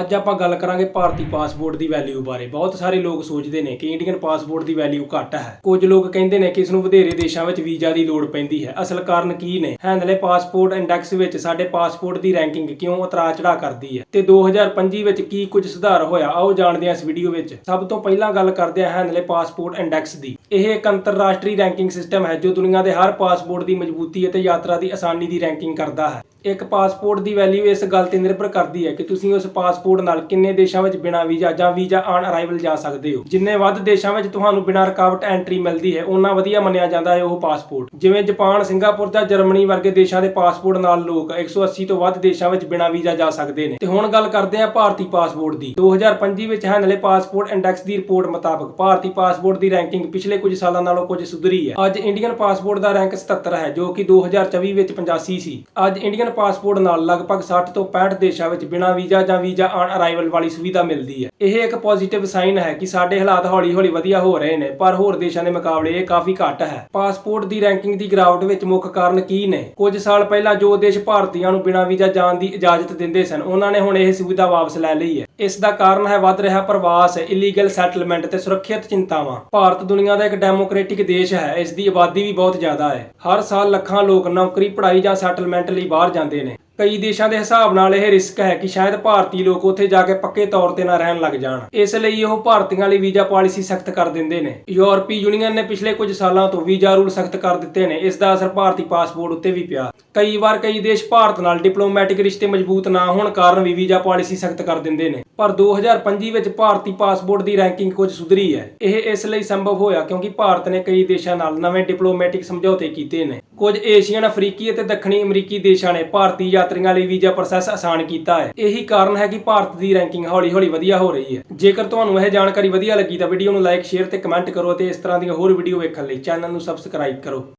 ਅੱਜ ਆਪਾਂ ਗੱਲ ਕਰਾਂਗੇ ਭਾਰਤੀ ਪਾਸਪੋਰਟ ਦੀ ਵੈਲਿਊ ਬਾਰੇ। ਬਹੁਤ ਸਾਰੇ ਲੋਕ ਸੋਚਦੇ ਨੇ ਕਿ ਇੰਡੀਅਨ ਪਾਸਪੋਰਟ ਦੀ ਵੈਲਿਊ ਘੱਟ ਹੈ। ਕੁਝ ਲੋਕ ਕਹਿੰਦੇ ਨੇ ਕਿ ਇਸ ਨੂੰ ਵਧੇਰੇ ਦੇਸ਼ਾਂ ਵਿੱਚ ਵੀਜ਼ਾ ਦੀ ਲੋੜ ਪੈਂਦੀ ਹੈ। ਅਸਲ ਕਾਰਨ ਕੀ ਨੇ? ਹੈਂਡਲੇ ਪਾਸਪੋਰਟ ਇੰਡੈਕਸ ਵਿੱਚ ਸਾਡੇ ਪਾਸਪੋਰਟ ਦੀ ਰੈਂਕਿੰਗ ਕਿਉਂ ਉਤਰਾ ਚੜਾਅ ਕਰਦੀ ਹੈ? ਤੇ 2025 ਵਿੱਚ ਕੀ ਕੁਝ ਸੁਧਾਰ ਹੋਇਆ? ਆਓ ਜਾਣਦੇ ਹਾਂ ਇਸ ਵੀਡੀਓ ਵਿੱਚ। ਸਭ ਤੋਂ ਪਹਿਲਾਂ ਗੱਲ ਕਰਦੇ ਹਾਂ ਹੈਂਡਲੇ ਪਾਸਪੋਰਟ ਇੰਡੈਕਸ ਦੀ। ਇਹ ਇੱਕ ਅੰਤਰਰਾਸ਼ਟਰੀ ਰੈਂਕਿੰਗ ਸਿਸਟਮ ਹੈ ਜੋ ਦੁਨੀਆ ਦੇ ਹਰ ਪਾਸਪੋਰਟ ਦੀ ਮਜ਼ਬੂਤੀ ਅਤੇ ਯਾਤਰਾ ਦੀ ਆਸਾਨੀ ਦੀ ਰੈਂਕਿੰਗ ਕਰਦਾ ਹੈ। ਇੱਕ ਪਾਸਪੋਰਟ ਦੀ ਵੈਲਿਊ ਇਸ ਗੱਲ ਤੇ ਨਿਰਭਰ ਕਰਦੀ ਹੈ ਕਿ ਤੁਸੀਂ ਉਸ ਪਾਸਪੋਰਟ ਨਾਲ ਕਿੰਨੇ ਦੇਸ਼ਾਂ ਵਿੱਚ ਬਿਨਾਂ ਵੀਜ਼ਾ ਜਾਂ ਵੀਜ਼ਾ ਆਨ ਅਰਾਈਵਲ ਜਾ ਸਕਦੇ ਹੋ। ਜਿੰਨੇ ਵੱਧ ਦੇਸ਼ਾਂ ਵਿੱਚ ਤੁਹਾਨੂੰ ਬਿਨਾਂ ਰੁਕਾਵਟ ਐਂਟਰੀ ਮਿਲਦੀ ਹੈ ਉਨਾ ਵਧੀਆ ਮੰਨਿਆ ਜਾਂਦਾ ਹੈ ਉਹ ਪਾਸਪੋਰਟ। ਜਿਵੇਂ ਜਾਪਾਨ, ਸਿੰਗਾਪੁਰ ਜਾਂ ਜਰਮਨੀ ਵਰਗੇ ਦੇਸ਼ਾਂ ਦੇ ਪਾਸਪੋਰਟ ਨਾਲ ਲੋਕ 180 ਤੋਂ ਵੱਧ ਦੇਸ਼ਾਂ ਵਿੱਚ ਬਿਨਾਂ ਵੀਜ਼ਾ ਜਾ ਸਕਦੇ ਨੇ। ਤੇ ਹੁਣ ਗੱਲ ਕਰਦੇ ਹਾਂ ਭਾਰਤੀ ਪਾਸਪੋਰਟ ਦੀ। 2025 ਵਿੱਚ ਹੈਂਡਲੇ ਪਾਸਪੋਰਟ ਇੰਡੈਕਸ ਦੀ ਰਿਪੋਰਟ ਮੁਤਾਬਕ ਭਾਰਤੀ ਪਾਸਪੋਰਟ ਦੀ ਰੈਂਕਿੰਗ ਪਿਛਲੇ ਕੁਝ ਸਾਲਾਂ ਨਾਲੋਂ ਕੁਝ ਸੁਧਰੀ ਹੈ। ਅੱਜ ਇੰਡੀਅਨ ਪਾਸਪੋਰਟ ਦਾ ਰੈਂਕ 77 ਹੈ, ਜੋ ਕਿ 2024 ਵਿੱਚ 85 ਸੀ। ਅੱਜ ਇੰਡੀਅਨ ਪਾਸਪੋਰਟ ਨਾਲ ਲਗਭਗ 60 ਤੋਂ 65 ਦੇਸ਼ਾਂ ਵਿੱਚ ਬਿਨਾਂ ਵੀਜ਼ਾ ਜਾਂ ਵੀਜ਼ਾ ਆਨ ਅਰਾਈਵਲ ਵਾਲੀ ਸੁਵਿਧਾ ਮਿਲਦੀ ਹੈ। ਇਹ ਇੱਕ ਪੋਜ਼ਿਟਿਵ ਸਾਈਨ ਹੈ ਕਿ ਸਾਡੇ ਹਾਲਾਤ ਹੌਲੀ-ਹੌਲੀ ਵਧੀਆ ਹੋ ਰਹੇ ਨੇ, ਪਰ ਹੋਰ ਦੇਸ਼ਾਂ ਦੇ ਮੁਕਾਬਲੇ ਇਹ ਕਾਫੀ ਘੱਟ ਹੈ। ਪਾਸਪੋਰਟ ਦੀ ਰੈਂਕਿੰਗ ਦੀ ਗਿਰਾਵਟ ਵਿੱਚ ਮੁੱਖ ਕਾਰਨ ਕੀ ਨੇ? ਕੁਝ ਸਾਲ ਪਹਿਲਾਂ ਜੋ ਦੇਸ਼ ਭਾਰਤੀਆਂ ਨੂੰ ਬਿਨਾਂ ਵੀਜ਼ਾ ਜਾਣ ਦੀ ਇਜਾਜ਼ਤ ਦਿੰਦੇ ਸਨ, ਉਹਨਾਂ ਨੇ ਹੁਣ ਇਹ ਸੁਵਿਧਾ ਵਾਪਸ ਲੈ ਲਈ ਹੈ। ਇਸ ਦਾ ਕਾਰਨ ਹੈ ਵੱਧ ਰਿਹਾ ਪ੍ਰਵਾਸ ਇਲੀਗਲ ਸੈਟਲਮੈਂਟ ਤੇ ਸੁਰੱਖਿਅਤ ਚਿੰਤਾਵਾਂ। ਭਾਰਤ ਦੁਨੀਆ ਦਾ ਇੱਕ ਡੈਮੋਕ੍ਰੈਟਿਕ ਦੇਸ਼ ਹੈ, ਇਸ ਦੀ ਆਬਾਦੀ ਵੀ ਬਹੁਤ ਜ਼ਿਆਦਾ ਹੈ। ਹਰ ਸਾਲ ਲੱਖਾਂ ਲੋਕ ਨੌਕਰੀ, ਪੜ੍ਹਾਈ ਜਾਂ ਸੈਟਲਮੈਂਟ ਲਈ ਬਾਹਰ ਜਾਂਦੇ ਨੇ। ਕਈ ਦੇਸ਼ਾਂ ਦੇ ਹਿਸਾਬ ਨਾਲ ਇਹ ਰਿਸਕ ਹੈ ਕਿ ਸ਼ਾਇਦ ਭਾਰਤੀ ਲੋਕ ਉੱਥੇ ਜਾ ਕੇ ਪੱਕੇ ਤੌਰ ਤੇ ਨਾ ਰਹਿਣ ਲੱਗ ਜਾਣ। ਇਸ ਲਈ ਉਹ ਭਾਰਤੀਆਂ ਲਈ ਵੀਜ਼ਾ ਪਾਲਿਸੀ ਸਖਤ ਕਰ ਦਿੰਦੇ ਨੇ। ਯੂਰਪੀ ਯੂਨੀਅਨ ਨੇ ਪਿਛਲੇ ਕੁਝ ਸਾਲਾਂ ਤੋਂ ਵੀਜ਼ਾ ਰੂਲ ਸਖਤ ਕਰ ਦਿੱਤੇ ਨੇ। ਇਸ ਦਾ ਅਸਰ ਭਾਰਤੀ ਪਾਸਪੋਰਟ ਉੱਤੇ ਵੀ ਪਿਆ। ਕਈ ਵਾਰ ਕਈ ਦੇਸ਼ ਭਾਰਤ ਨਾਲ ਡਿਪਲੋਮੈਟਿਕ ਰਿਸ਼ਤੇ ਮਜ਼ਬੂਤ ਨਾ ਹੋਣ ਕਾਰਨ ਵੀ ਵੀਜ਼ਾ ਪਾਲਿਸੀ ਸਖਤ ਕਰ ਦਿੰਦੇ ਨੇ। ਪਰ 2025 ਵਿੱਚ ਭਾਰਤੀ ਪਾਸਪੋਰਟ ਦੀ ਰੈਂਕਿੰਗ ਕੁਝ ਸੁਧਰੀ ਹੈ। ਇਹ ਇਸ ਲਈ ਸੰਭਵ ਹੋਇਆ ਕਿਉਂਕਿ ਭਾਰਤ ਨੇ ਕਈ ਦੇਸ਼ਾਂ ਨਾਲ ਨਵੇਂ ਡਿਪਲੋਮੈਟਿਕ ਸਮਝੌਤੇ ਕੀਤੇ ਨੇ। ਕੁਝ ਏਸ਼ੀਅਨ, ਅਫਰੀਕੀ ਅਤੇ ਦੱਖਣੀ ਅਮਰੀਕੀ ਦੇਸ਼ਾਂ ਨੇ ਭਾਰਤੀ ਯਾਤਰੀਆਂ ਲਈ ਵੀਜ਼ਾ ਪ੍ਰੋਸੈਸ ਆਸਾਨ ਕੀਤਾ ਹੈ। ਇਹੀ ਕਾਰਨ ਹੈ ਕਿ ਭਾਰਤ ਦੀ ਰੈਂਕਿੰਗ ਹੌਲੀ-ਹੌਲੀ ਵਧੀਆ ਹੋ ਰਹੀ ਹੈ। ਜੇਕਰ ਤੁਹਾਨੂੰ ਇਹ ਜਾਣਕਾਰੀ ਵਧੀਆ ਲੱਗੀ ਤਾਂ ਵੀਡੀਓ ਨੂੰ ਲਾਈਕ, ਸ਼ੇਅਰ ਤੇ ਕਮੈਂਟ ਕਰੋ ਅਤੇ ਇਸ ਤਰ੍ਹਾਂ ਦੀਆਂ ਹੋਰ ਵੀਡੀਓ ਵੇਖਣ ਲਈ ਚੈਨਲ ਨੂੰ ਸਬਸਕ੍ਰਾਈਬ ਕਰੋ।